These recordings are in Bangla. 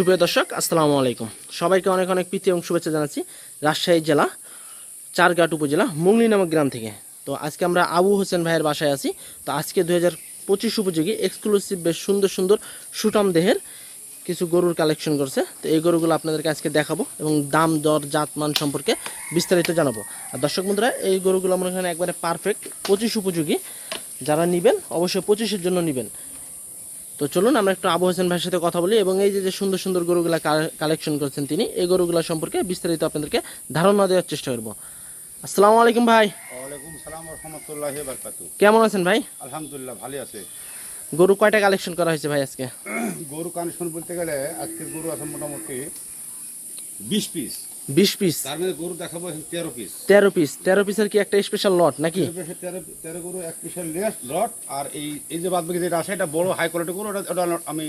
সুপ্রিয় দর্শক, আসসালামু আলাইকুম। সবাইকে অনেক অনেক প্রীতি এবং শুভেচ্ছা জানাচ্ছি রাজশাহী জেলা, চারঘাট উপজেলা, মুংলি নামক গ্রাম থেকে। তো আজকে আমরা আবু হোসেন ভাইয়ের বাসায় আছি। তো আজকে দু হাজার পঁচিশ উপযোগী এক্সক্লুসিভ বেশ সুন্দর সুন্দর সুটাম দেহের কিছু গরুর কালেকশন করছে। তো এই গরুগুলো আপনাদেরকে আজকে দেখাবো এবং দাম, দর, জাত, মান সম্পর্কে বিস্তারিত জানাব। আর দর্শক বন্ধুরা, এই গরুগুলো আমার এখানে একবারে পারফেক্ট পঁচিশ উপযোগী। যারা নেবেন, অবশ্যই পঁচিশের জন্য নেবেন। তো চলুন আমরা একটু আবু হোসেন ভাইয়ের সাথে কথা বলি এবং এই যে সুন্দর সুন্দর গরুগুলা কালেকশন করেছেন তিনি এই গরুগুলা সম্পর্কে বিস্তারিত আপনাদেরকে ধারণা দেওয়ার চেষ্টা করব। আসসালামু আলাইকুম ভাই। কেমন আছেন ভাই? আলহামদুলিল্লাহ ভালো আছে। গরু কয়টা কালেকশন করা হয়েছে ভাই আজকে? গরু কানেকশন বলতে গেলে আজকের গরু আছে মোটামুটি বিশ পিস বিশ পিস তার মধ্যে গরু দেখাবো তেরো পিস তেরো পিস তেরো পিসের কি একটা স্পেশাল লট নাকি? তেরো গরু এক পিসের লট আর এই এই যে বাদ বাকি যেটা আছে এটা বড় হাই কোয়ালিটি গরু ওটা আমি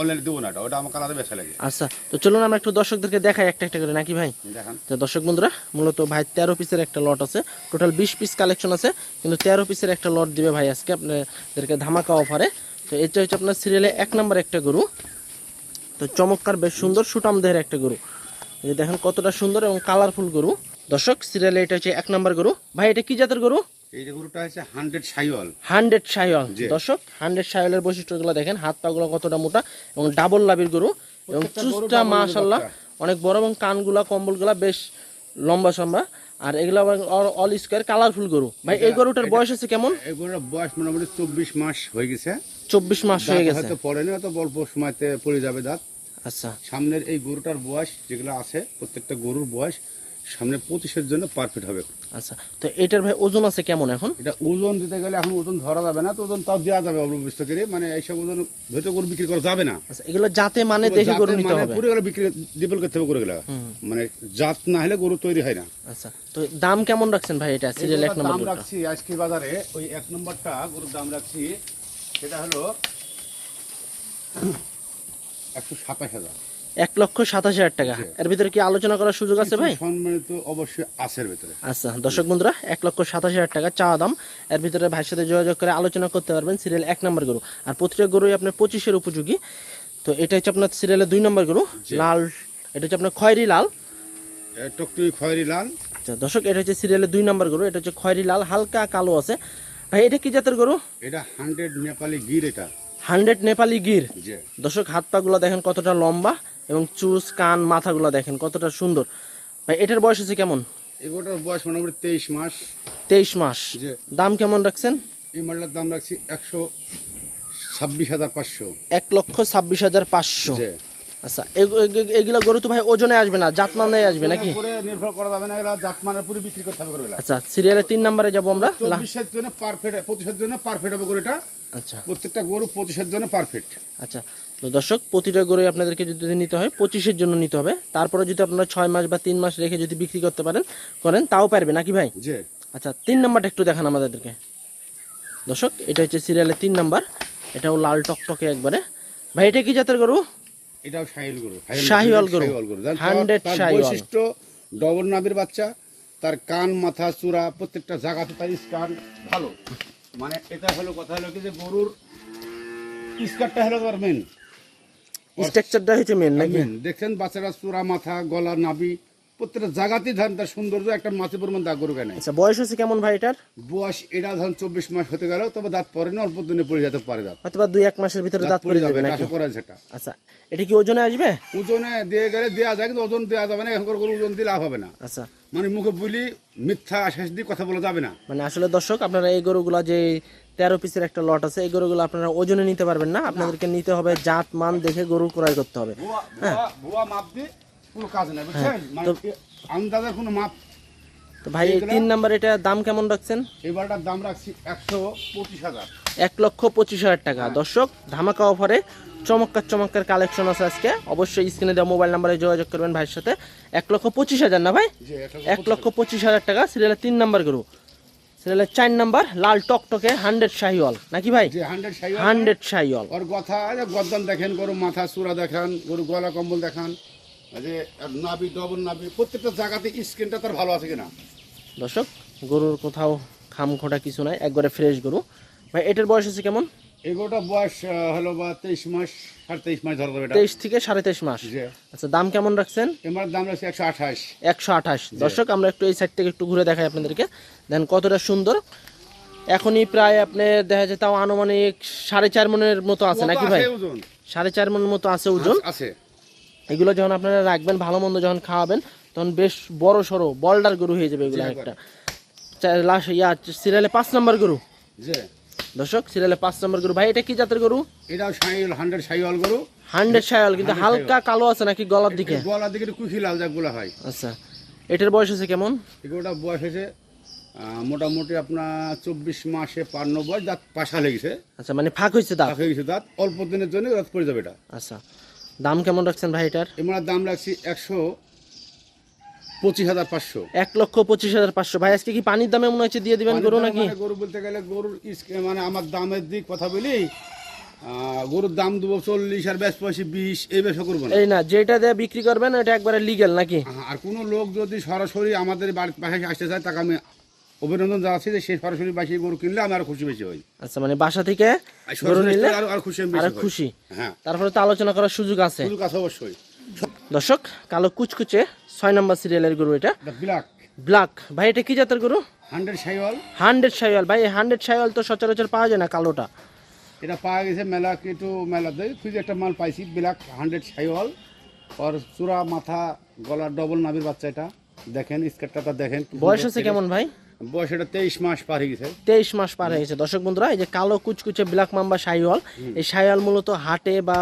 অনলাইনে দেবো না ওটা আমার আলাদা বেচা লাগে। আচ্ছা তো চলুন আমরা একটু দর্শকদেরকে দেখাই একটা একটা করে নাকি ভাই? দেখান। তো দর্শক বন্ধুরা মূলত ভাই তেরো পিসের একটা লট আছে। টোটাল বিশ পিস কালেকশন আছে কিন্তু তেরো পিসের একটা লট দিবে ভাই আজকে আপনাদেরকে ধামাকা অফারে তো এটা হচ্ছে আপনার সিরিয়ালে এক নম্বর একটা গরু। তো চমৎকার বেশ সুন্দর সুটাম দেহের একটা গরু। যে দেখেন কতটা সুন্দর এবং কালারফুল গরু। দর্শক সিরিয়ালে এটা হচ্ছে এক নম্বর গরু। ভাই এটা কি জাতের গরু? এই গরুটা হচ্ছে হান্ড্রেড সাইওয়াল হান্ড্রেড সাইল দর্শক হান্ড্রেড সাইলের বৈশিষ্ট্যগুলো দেখেন। হাত পাগুলো কতটা মোটা এবং ডাবল লাভির গরু। এবং প্রত্যেকটা গরু চুচটা double লাভের মাশাল্লাহ অনেক বড় এবং কানগুলা কম্বলগুলা বেশ লম্বা সম্বা আর এগুলো অল স্কোয়ার কালারফুল গরু। ভাই এই গরুটার বয়স আছে কেমন? এই গরুটার বয়স মোটামুটি চব্বিশ মাস হয়ে গেছে। চব্বিশ মাস হয়ে গেছে। পড়েনি হয়তো অল্প সময়তে পড়ে যাবে দাঁত। আচ্ছা। সামনের এই গরুটার বয়স যেগুলো আছে প্রত্যেকটা গরুর বয়স সামনে পঁচিশের জন্য পারফেক্ট হবে। আচ্ছা তো এটার ভাই ওজন আছে কেমন এখন? এটা ওজন দিতে গেলে এখন ওজন ধরা যাবে না তো ওজন তাও দেওয়া যাবে অল্প করে। মানে এইসব ওজন ভেতর গরু বিক্রি করা যাবে না। আচ্ছা এগুলো যাতে মানে দেখে গরু নিতে মানে হবে। পুরো গেলে বিক্রি ডিপল করতে হবে গরুগুলা। মানে জাত না হলে গরু তৈরি হয় না। আচ্ছা তো দাম কেমন রাখছেন ভাই এটা? সিরিয়াল এক নম্বর দাম রাখছি আজকে বাজারে ওই এক নম্বরটা গরুর দাম রাখছি সেটা হলো একশো সাতাশ হাজার। এক লক্ষ সাতাশ হাজার টাকা। এর ভিতরে কি আলোচনা করার সুযোগ আছে ভাই? সম্মানিত অবশ্যই আছের ভেতরে। আচ্ছা দর্শক বন্ধুরা এক লক্ষ সাতাশ হাজার টাকা চাওয়া দাম। এর ভিতরে ভাইয়ের সাথে যোগাযোগ করে আলোচনা করতে পারবেন সিরিয়াল এক নম্বর গরু। আর প্রতিটা গরুই আপনার পঁচিশের উপযোগী। তো এটা হচ্ছে আপনার সিরিয়ালের দুই নম্বর গরু লাল। এটা হচ্ছে আপনার খয়েরি লাল। এ টকটুকি খয়েরি লাল। আচ্ছা দর্শক এটা হচ্ছে সিরিয়ালের দুই নম্বর গরু এটা হচ্ছে খয়েরি লাল হালকা কালো আছে। ভাই এটা কি জাতের গরু? এটা হান্ড্রেড নেপালি গির এটা। হান্ড্রেড নেপালি গির। দর্শক হাত পাগুলো দেখেন কতটা লম্বা এবং চুস কান মাথাগুলো দেখেন কতটা সুন্দর। ভাই এটার বয়স আছে কেমন? এগোটার বয়স মোটামুটি তেইশ মাস। তেইশ মাস। দাম কেমন রাখছেন? এই মালটার দাম রাখছি একশো ছাব্বিশ হাজার পাঁচশো। এক লক্ষ ছাব্বিশ হাজার পাঁচশো। আচ্ছা এগ- এগ- এগুলা গরু তো ভাই ওজনে আসবে না জাতমানে আসবে নাকি? নির্ভর করা যাবে না এগুলা জাত মানের পুরো বিক্রি করতে হবে আচ্ছা সিরিয়ালের তিন নম্বরে যাব আমরা লা- চব্বিশের জন্য পারফেক্ট পঁচিশের জন্য পারফেক্ট হবে গরুটা। আচ্ছা। প্রত্যেকটা গরু পঁচিশের জন্য পারফেক্ট আচ্ছা তো দর্শক প্রতিটা গরু আপনাদেরকে যদি নিতে হয় পঁচিশের জন্য নিতে হবে। তারপরে যদি আপনারা ছয় মাস বা তিন মাস রেখে যদি বিক্রি করতে পারেন করেন তাও পারবে নাকি ভাই? যে আচ্ছা তিন নাম্বারটা একটু দেখান আমাদেরকে। দর্শক এটা হচ্ছে সিরিয়ালের তিন নাম্বার এটাও লাল টকটকে একবারে। ভাই এটা কি জাতের গরু? এটাও শাহিল গরু। শাহিওয়াল গরু। জানেন তো? 100 তার বৈশিষ্ট্য ডবল নাবির বাচ্চা তার কান মাথা চূড়া প্রত্যেকটা জায়গাতে তার স্কান ভালো। মানে এটা হলো কথা হলো কি যে গরুর স্কারটা হলো তার মেন স্ট্রাকচারটা হচ্ছে মেন নাকি? দেখছেন বাচ্চারা চূড়া মাথা গলা নাবি প্রত্যেকটা জায়গাতেই ধরেন তার সৌন্দর্য একটা মাছের পরিমাণ দাগ গরু কেন আচ্ছা বয়স হচ্ছে কেমন ভাই এটার? বয়স এটা ধরেন চব্বিশ মাস হতে গেল তবে দাঁত পরে না অল্প দিনে পড়ে যেতে পারে দাঁত। হয়তো দুই এক মাসের ভিতরে দাঁত পড়ে যাবে আশা করা সেটা। আচ্ছা এটা কি ওজনে আসবে? ওজনে দিয়ে গেলে দেওয়া যায় কিন্তু ওজন দেওয়া যাবে না এখনকার ওজন দিয়ে লাভ হবে না। আচ্ছা। মানে মুখে বলি মিথ্যা আশ্বাস দিয়ে কথা বলা যাবে না। মানে আসলে দর্শক আপনারা এই গরুগুলা যে তেরো পিসের একটা লট আছে এই গরুগুলো আপনারা ওজনে নিতে পারবেন না। আপনাদেরকে নিতে হবে জাত মান দেখে গরু ক্রয় করতে হবে। দিয়ে কোনো কাজ নেই বুঝছেন? মানে আন্দাজের কোনো মাপ তো ভাই তিন নাম্বার এটা দাম কেমন রাখছেন? এবারটার দাম রাখছি একশো পঁচিশ হাজার। এক লক্ষ পঁচিশ হাজার টাকা। দর্শক ধামাকা অফারে চমৎকার চমৎকার কালেকশন আছে আজকে। অবশ্যই স্ক্রিনে দেওয়া মোবাইল নাম্বারে যোগাযোগ করবেন ভাইয়ের সাথে। এক লক্ষ পঁচিশ হাজার না ভাই? এক লক্ষ পঁচিশ হাজার টাকা সিরিয়ালের তিন নাম্বার গরু। সিরিয়ালের চার নাম্বার লাল টকটকে হান্ড্রেড শাহিওয়াল। নাকি ভাই? হান্ড্রেড শাহিওয়াল। ওর কথা গদ্দান দেখেন গরু মাথা চূড়া দেখান গরু গলা কম্বল দেখান। যে ডবল প্রত্যেকটা জায়গাতে স্কিনটা তার ভালো আছে কিনা? দর্শক গরুর কোথাও খাম খোটা কিছু নাই একবারে ফ্রেশ গরু। ভাই এটার বয়স আছে কেমন? এগুলোটা বয়স হলো বা তেইশ মাস সাড়ে তেইশ মাস ধরা এটা। তেইশ থেকে সাড়ে তেইশ মাস। আচ্ছা দাম কেমন রাখছেন? দাম রয়েছে একশো আঠাশ। একশো আঠাশ। দর্শক আমরা একটু এই সাইড থেকে একটু ঘুরে দেখাই আপনাদেরকে। দেন কতটা সুন্দর। এখনই প্রায় আপনি দেখা যায় তাও আনুমানিক সাড়ে চার মনের মতো আছে নাকি ভাই? সাড়ে চার মনের মতো আছে ওজন। আছে। এগুলো যখন আপনারা রাখবেন ভালো মন্দ যখন খাওয়াবেন তখন বেশ বড় সড়ো বলডার গরু হয়ে যাবে এগুলো একটা। লাস্ট ইয়া সিরিয়ালে পাঁচ নম্বর গরু। দর্শক সিরিয়ালে পাঁচ নম্বর গরু। ভাই এটা কি জাতের গরু? সাইল হান্ড্রেড গরু। হান্ড্রেড কিন্তু হালকা কালো আছে নাকি গলার দিকে? গলার দিকে কুচি লাল হয়। আচ্ছা এটার বয়স আছে কেমন? এগুলোটা বয়স হয়েছে মোটামুটি আপনার চব্বিশ মাসে পান্ন বয়স দাঁত পাশা লেগেছে। আচ্ছা মানে ফাঁক হয়েছে দাঁত? ফাঁক হয়ে গেছে দাঁত অল্প দিনের জন্য রাত পড়ে যাবে এটা। আচ্ছা দাম কেমন রাখছেন ভাই এটার? এমন দাম রাখছি একশো পঁচিশ হাজার পাঁচশো। এক লক্ষ পঁচিশ হাজার পাঁচশো। ভাই আজকে কি পানির দামে মনে হচ্ছে দিয়ে দিবেন গরু নাকি? মানে গরু বলতে গেলে গরুর মানে আমার দামের দিক কথা বলি গরুর দাম দেবো চল্লিশ আর বেশ পয়সা বিশ এই বেশা করব এই না যেটা দিয়ে বিক্রি করবেন এটা একবারে লিগেল নাকি? আর কোনো লোক যদি সরাসরি আমাদের বাড়ির পাশে আসতে চায় তাকে আমি অভিনন্দন জানাচ্ছি যে সে সরাসরি বাসি গরু কিনলে আমি আরও খুশি বেশি হই। আচ্ছা মানে বাসা থেকে গরু নিলে আরও আরও খুশি আমি আরও খুশি। হ্যাঁ। তারপরে তো আলোচনা করার সুযোগ আছে। শুধু কথা অবশ্যই। দর্শক কালো কুচকুচে ছয় নম্বর সিরিয়ালের গরু এটা। ব্ল্যাক ব্ল্যাক ভাই এটা কি জাতের গরু? হান্ড্রেড সাইওয়াল হান্ড্রেড সাইওয়াল ভাই হান্ড্রেড সাইওয়াল তো সচরাচর পাওয়া যায় না কালোটা। এটা পাওয়া গেছে মেলা একটু মেলাতে। খুঁজে একটা মাল পাইছি ব্ল্যাক হান্ড্রেড সাইওয়াল আর চূড়া মাথা গলার ডবল নাবির বাচ্চা এটা। দেখেন স্কার্টটা দেখেন। বয়স আছে কেমন ভাই? বয়স এটা তেইশ মাস পার হয়ে গেছে। তেইশ মাস পার হয়ে গেছে। দর্শক বন্ধুরা এই যে কালো কুচকুচে ব্ল্যাক মাম্বা সাইওয়াল এই সাইওয়াল মূলত হাটে বা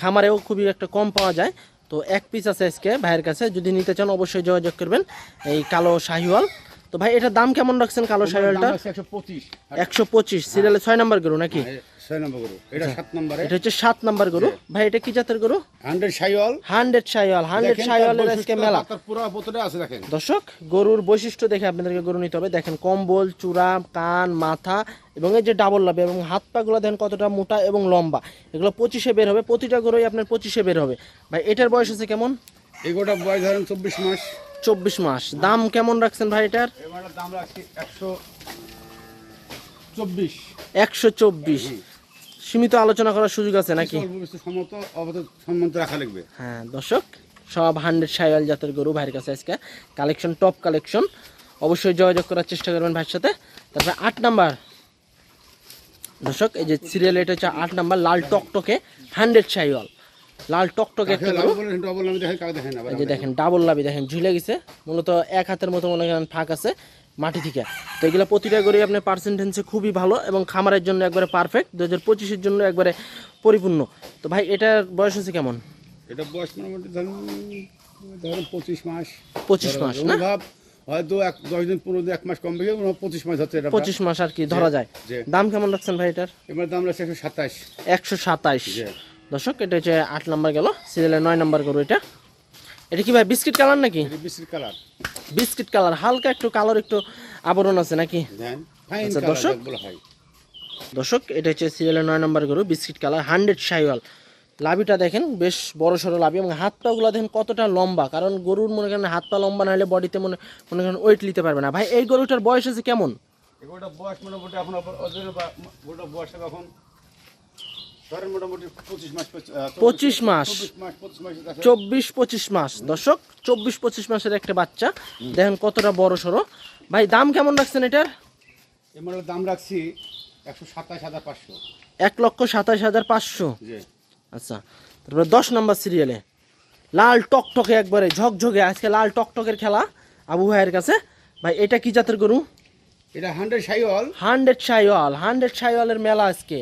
খামারেও খুবই একটা কম পাওয়া যায়। তো এক পিস আছে আজকে ভাইয়ের কাছে যদি নিতে চান অবশ্যই যোগাযোগ করবেন। এই কালো শাহিওয়াল তো ভাই এটার দাম কেমন রাখছেন কালো শাহিওয়ালটা একশো পঁচিশ। সিরিয়ালে ছয় নম্বর গরু নাকি? ছয় নম্বর গরু। এটা সাত নম্বরে। এটা হচ্ছে সাত নম্বর গরু। ভাই এটা কি জাতের গরু? হান্ড্রেড সাইওয়াল হান্ড্রেড শাহিওয়ালের আজকে মেলা। পুরো বোতলে আছে দেখেন। দর্শক গরুর বৈশিষ্ট্য দেখে আপনাদেরকে গরু নিতে হবে। দেখেন কম্বল চূড়া কান মাথা এবং এই যে ডাবল লাভ এবং হাত পাগুলো দেখেন কতটা মোটা এবং লম্বা। এগুলো পঁচিশে বের হবে। প্রতিটা গরুই আপনার পঁচিশে বের হবে। ভাই এটার বয়স আছে কেমন? এগুলোটা বয়স ধরেন চব্বিশ মাস। চব্বিশ মাস। দাম কেমন রাখছেন ভাই এটার? দাম রাখছি একশো চব্বিশ। একশো চব্বিশ। সীমিত আলোচনা করার সুযোগ আছে নাকি? সম্মত রাখা লাগবে। হ্যাঁ দর্শক সব হান্ড্রেড সাইয়াল জাতের গরু ভাইয়ের কাছে আজকে কালেকশন টপ কালেকশন। অবশ্যই যোগাযোগ করার চেষ্টা করবেন ভাইয়ের সাথে। তারপরে আট নাম্বার। দর্শক এই যে সিরিয়াল এটা হচ্ছে আট নাম্বার লাল টকটকে হান্ড্রেড সাইওয়াল লাল টকটকে একটা এই যে দেখেন ডাবল লাভি দেখেন ঝুলে গেছে। মূলত এক হাতের মতো মনে করেন ফাঁক আছে মাটি থেকে। তো এগুলো প্রতিটা গরুই আপনার পার্সেন্টেন্সে খুবই ভালো এবং খামারের জন্য একবারে পারফেক্ট দু হাজার পঁচিশের জন্য একবারে পরিপূর্ণ। তো ভাই এটার বয়স আছে কেমন? এটা বয়স মোটামুটি ধরুন ধরুন পঁচিশ মাস। পঁচিশ মাস না? হয়তো এক দশ দিন পনেরো দিন এক মাস কম বেশি পঁচিশ মাস হচ্ছে এটা পঁচিশ মাস আর কি ধরা যায়। দাম কেমন রাখছেন ভাই এটার? এবার দাম রাখছে একশো সাতাশ। একশো সাতাইশ জি। দর্শক এটা হচ্ছে আট নাম্বার গেল। সিরিয়ালের নয় নাম্বার গরু এটা। এটা কি ভাই বিস্কিট কালার নাকি? Biscuit colour. বিস্কিট কালার হালকা একটু কালার একটু আবরণ আছে নাকি? আচ্ছা, দর্শক। দর্শক এটা হচ্ছে সিরিয়ালের নয় নাম্বার গরু বিস্কিট কালার হান্ড্রেড সাইওয়াল লাভিটা দেখেন বেশ বড় সড়ো লাভি এবং হাত পাগুলো দেখেন কতটা লম্বা। কারণ গরুর মনে করেন হাত পা লম্বা না হলে বডিতে মনে মনে করেন ওয়েট নিতে পারবে না। ভাই এই গরুটার বয়স আছে কেমন? বয়স মোটামুটি বয়স এখন ধরেন মোটামুটি পঁচিশ মাস পঁচিশ- মাস চব্বিশ পঁচিশ মাস। দর্শক চব্বিশ পঁচিশ মাসের একটা বাচ্চা। দেখেন কতটা বড় সড়ো ভাই দাম কেমন রাখছেন এটার? দাম রাখছি একশো সাতাশ হাজার পাঁচশো। এক লক্ষ সাতাশ হাজার পাঁচশো। আচ্ছা তারপরে দশ নম্বর সিরিয়ালে লাল টকটকে একবারে ঝকঝকে আজকে লাল টকটকের খেলা আবু ভাইয়ের কাছে। ভাই এটা কি জাতের গরু? এটা hundred Sahiwal hundred Sahiwal hundred সাইওয়ালের মেলা আজকে।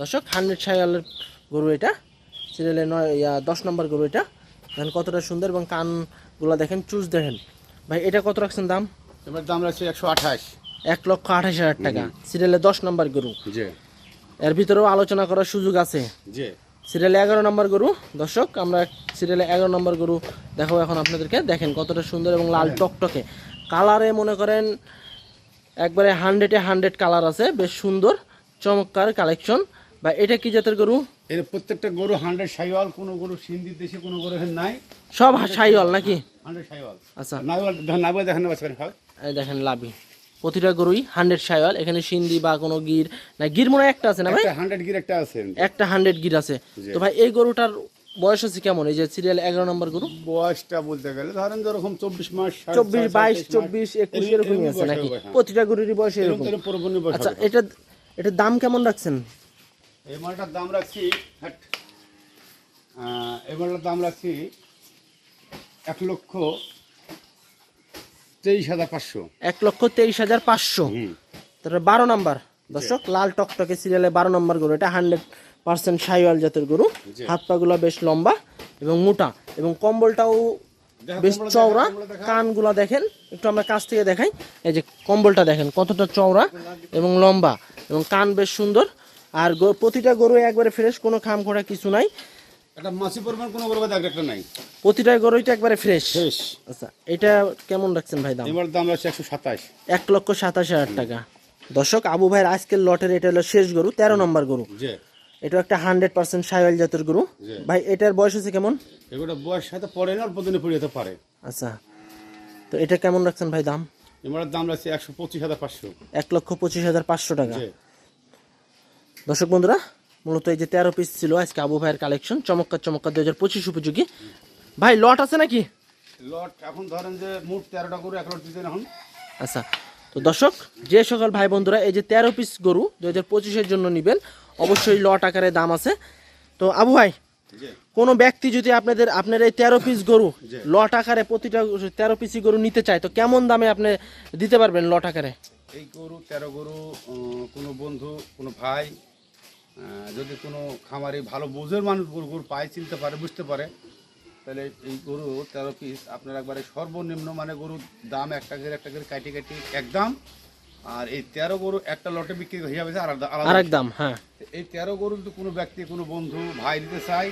দর্শক হান্ড্রেড সাইওয়ালের গরু এটা। সিরিয়ালের নয় ইয়া, দশ নম্বর গরু এটা। দেখেন কতটা সুন্দর এবং কানগুলো দেখেন চুজ দেখেন। ভাই এটা কত রাখছেন দাম? এবার দাম রাখছি একশো আঠাশ। এক লক্ষ আঠাশ হাজার টাকা। সিরিয়ালে দশ নম্বর গরু। এর ভিতরেও আলোচনা করার সুযোগ আছে। সিরিয়ালে এগারো নম্বর গরু। দর্শক আমরা সিরিয়ালে এগারো নম্বর গরু দেখো এখন আপনাদেরকে। দেখেন কতটা সুন্দর এবং লাল টকটকে। কালারে মনে করেন একবারে হান্ড্রেডে হান্ড্রেড কালার আছে। বেশ সুন্দর চমৎকার কালেকশন। বা এটা কি জাতের গরু? এর প্রত্যেকটা গরু হান্ড্রেড সাইওয়াল কোনো গরু সিন্ধি দেশে কোনো গরু নাই। সব সাইওয়াল নাকি? হান্ড্রেড সাইওয়াল। আচ্ছা। নাইওয়াল দেখেন দেখেন লাভি। প্রতিটা গরুই হান্ড্রেড সাইওয়াল এখানে সিন্ধি বা কোনো গির না গির মনে একটা আছে না ভাই? হান্ড্রেড গির একটা আছে। একটা হান্ড্রেড গির আছে। তো ভাই এই গরুটার বয়স আছে কেমন? এই যে সিরিয়াল এগারো নম্বর গরু? বয়সটা বলতে গেলে ধরেন যেরকম চব্বিশ মাস চব্বিশ বাইশ চব্বিশ একুশ এরকম- এরকমই আছে নাকি? হ্যাঁ। প্রতিটা গরুরই বয়স এরকম আচ্ছা। এটা এটার দাম কেমন রাখছেন? এই মালটার দাম রাখছি এই মালটার দাম রাখছি এক লক্ষ তেইশ হাজার পাঁচশো। এক লক্ষ তেইশ হাজার পাঁচশো। তারপরে বারো নাম্বার দর্শক লাল টকটকে সিরিয়ালে বারো নম্বর গরু এটা হান্ড্রেড পার্সেন্ট সাইওয়াল জাতের গরু। হাত পাগুলো বেশ লম্বা এবং মোটা এবং কম্বলটাও বেশ চওড়া। কানগুলা দেখেন একটু আমরা কাছ থেকে দেখাই। এই যে কম্বলটা দেখেন কতটা চওড়া এবং লম্বা এবং কান বেশ সুন্দর। আর প্রতিটা গরু একবারে ফ্রেশ কোনো খাম খোড়া কিছু নাই। একটা মাসি পরিমাণ কোনো গরু দাগ একটা নাই। প্রতিটা গরুই তো একবারে ফ্রেশ শেষ আচ্ছা এটা কেমন রাখছেন ভাই দাম? এবার দাম রাখছি একশো সাতাশ। এক লক্ষ সাতাশ হাজার টাকা। দর্শক আবু ভাইয়ের আজকের লটের এটা হলো শেষ গরু তেরো নম্বর গরু। এটা একটা হান্ড্রেড পার্সেন্ট সাইওয়াল জাতের গরু। ভাই এটার বয়স আছে কেমন? এগুলো বয়স সাথে পড়ে না অল্প দিনে পড়ে যেতে পারে। আচ্ছা তো এটা কেমন রাখছেন ভাই দাম? এবার দাম রাখছি একশো পঁচিশ হাজার পাঁচশো। এক লক্ষ পঁচিশ হাজার পাঁচশো টাকা। দর্শক বন্ধুরা মূলত এই যে তেরো পিস ছিল আজকে আবু ভাইয়ের কালেকশন চমৎকার চমৎকার দুই হাজার পঁচিশ উপযোগী। ভাই লট আছে নাকি? লট এখন ধরেন যে মোট তেরোটা গরু এক লট দিতেন এখন। আচ্ছা তো দর্শক যে সকল ভাই বন্ধুরা এই যে তেরো পিস গরু দু হাজার পঁচিশের জন্য নেবেন অবশ্যই লট আকারে দাম আছে। তো আবু ভাই কোনো ব্যক্তি যদি আপনাদের আপনার এই তেরো পিস গরু লট আকারে প্রতিটা তেরো পিসি গরু নিতে চায় তো কেমন দামে আপনি দিতে পারবেন লট আকারে? এই গরু তেরো গরু কোনো বন্ধু কোনো ভাই যদি কোনো খামারে ভালো বোঝের মানুষ গরু গরু পায় চিনতে পারে বুঝতে পারে তাহলে এই গরু তেরো পিস আপনার একবারে সর্বনিম্ন মানে গরুর দাম একটা করে একটা করে কাটি কাটি একদম। আর এই তেরো গরু একটা লটে বিক্রি হিসাবে আছে আলাদা আর আলাদা এক দাম হ্যাঁ। এই তেরো গরু যদি কোনো ব্যক্তি কোনো বন্ধু ভাই দিতে চায়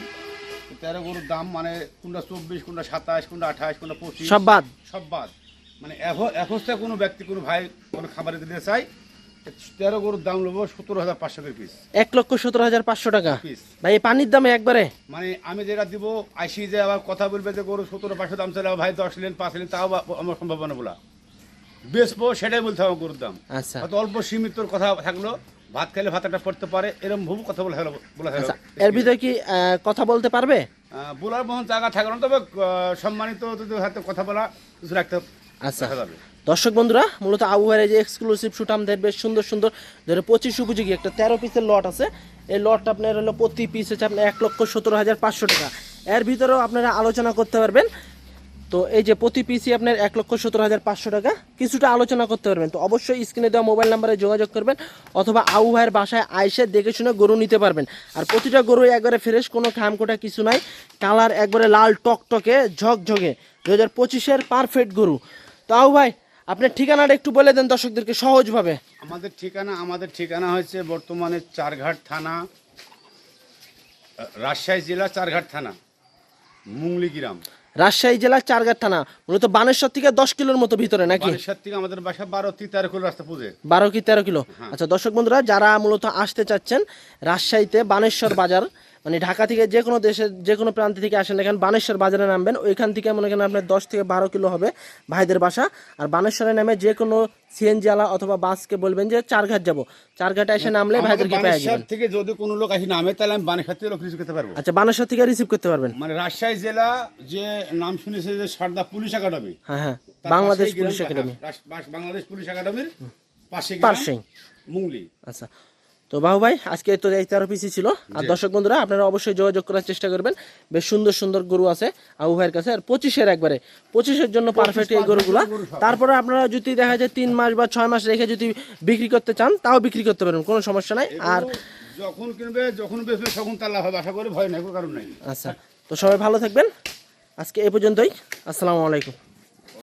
তেরো গরুর দাম মানে কোনটা চব্বিশ কোনটা সাতাশ কোনটা আঠাশ কোনটা পঁচিশ সব বাদ। সব বাদ। মানে এখস্তা কোনো ব্যক্তি কোনো ভাই কোনো খাবারে দিতে চাই তেরো গরুর দাম নেব সতেরো হাজার পাঁচশো করে পিস এক লক্ষ সতেরো হাজার পাঁচশো টাকা? পিস ভাই এই পানির দামে একবারে? মানে আমি যেটা দিব আইসি যে আবার কথা বলবে যে গরু সতেরো পাঁচশো দাম চাইলে ভাই দশ নিলেন পাঁচ নিলেন তাও আমার সম্ভাবনা বলা। বেচবো সেটাই বলতে হবে গরুর দাম। আচ্ছা। অল্প সীমিত কথা থাকল ভাত খেলে ভাত একটা পড়তে পারে এরকম ভুল কথা বলে বলা আচ্ছা এর ভিতরে কি কথা বলতে পারবে? বলার মতন জায়গা থাকল তবে সম্মানিত যদি কথা বলা কিছু রাখতে আচ্ছা। দর্শক বন্ধুরা মূলত আবহাওয়ার এই যে এক্সক্লুসিভ শুট আমাদের বেশ সুন্দর সুন্দর ধরে পঁচিশ উপযোগী একটা তেরো পিসের লট আছে। এই লটটা আপনার হলো প্রতি পিস হচ্ছে আপনার এক লক্ষ সতেরো হাজার পাঁচশো টাকা। এর ভিতরেও আপনারা আলোচনা করতে পারবেন। তো এই যে প্রতি পিসি আপনার এক লক্ষ সতেরো হাজার পাঁচশো টাকা। কিছুটা আলোচনা করতে পারবেন। তো অবশ্যই স্ক্রিনে দেওয়া মোবাইল নাম্বারে যোগাযোগ করবেন অথবা আবু ভাইয়ের বাসায় আইসে দেখে শুনে গরু নিতে পারবেন। আর প্রতিটা গরু একবারে ফ্রেশ কোনো খামকোটা কিছু নাই। কালার একবারে লাল টকটকে ঝকঝকে। দু হাজার পঁচিশের পারফেক্ট গরু। তো আবু ভাই আপনার ঠিকানাটা একটু বলে দেন দর্শকদেরকে সহজভাবে। আমাদের ঠিকানা আমাদের ঠিকানা হচ্ছে বর্তমানে চারঘাট থানা রাজশাহী জেলা চারঘাট থানা মুংলি গ্রাম। রাজশাহী জেলার চারঘাট থানা মূলত বানেশ্বর থেকে দশ কিলোর মতো ভিতরে নাকি? বানেশ্বর থেকে আমাদের বাসা বারো কি তেরো কিলো রাস্তা পুজে বারো কি তেরো কিলো। আচ্ছা দর্শক বন্ধুরা যারা মূলত আসতে চাচ্ছেন রাজশাহীতে বানেশ্বর বাজার মানে ঢাকা থেকে যে কোনো দেশের যে কোনো প্রান্ত থেকে আসেন এখানে বানেশ্বর বাজারে নামবেন ওইখান থেকে মনে করেন আপনার দশ থেকে বারো কিলো হবে ভাইদের বাসা। আর বানেশ্বরে নামে যে কোনো সিএনজি আলা অথবা বাসকে বলবেন যে চারঘাট যাব। চারঘাটে এসে নামলে আমাদের ভাইদেরকে পেয়ে যাবেন। থেকে যদি কোনো লোক আসে নামে তাহলে আমি বানেশ্বর থেকে রিসিভ করতে পারব। আচ্ছা বানেশ্বর থেকে রিসিভ করতে পারবেন। মানে রাজশাহী জেলা যে নাম শুনেছে যে সারদা পুলিশ একাডেমি হ্যাঁ হ্যাঁ। Bangladesh police academy. Bangladesh police একাডেমির পাশে পাশেই। মুংলি আচ্ছা তো বাহু ভাই আজকে তো এই তেরো পিসি ছিল। আর দর্শক বন্ধুরা আপনারা অবশ্যই যোগাযোগ করার চেষ্টা করবেন। বেশ সুন্দর সুন্দর গরু আছে আবু ভাইয়ের কাছে। আর পঁচিশের একবারে। পঁচিশের জন্য পারফেক্ট এই গরুগুলা। তারপরে আপনারা যদি দেখা যায় তিন মাস বা ছয় মাস রেখে যদি বিক্রি করতে চান তাও বিক্রি করতে পারবেন কোনো সমস্যা নাই। আর যখন কিনবে যখন বেচবে তখন তার লাভ হবে। আশা করি ভয় নাই কোনো কারণ নাই। আচ্ছা তো সবাই ভালো থাকবেন। আজকে এ পর্যন্তই। আসসালামু আলাইকুম।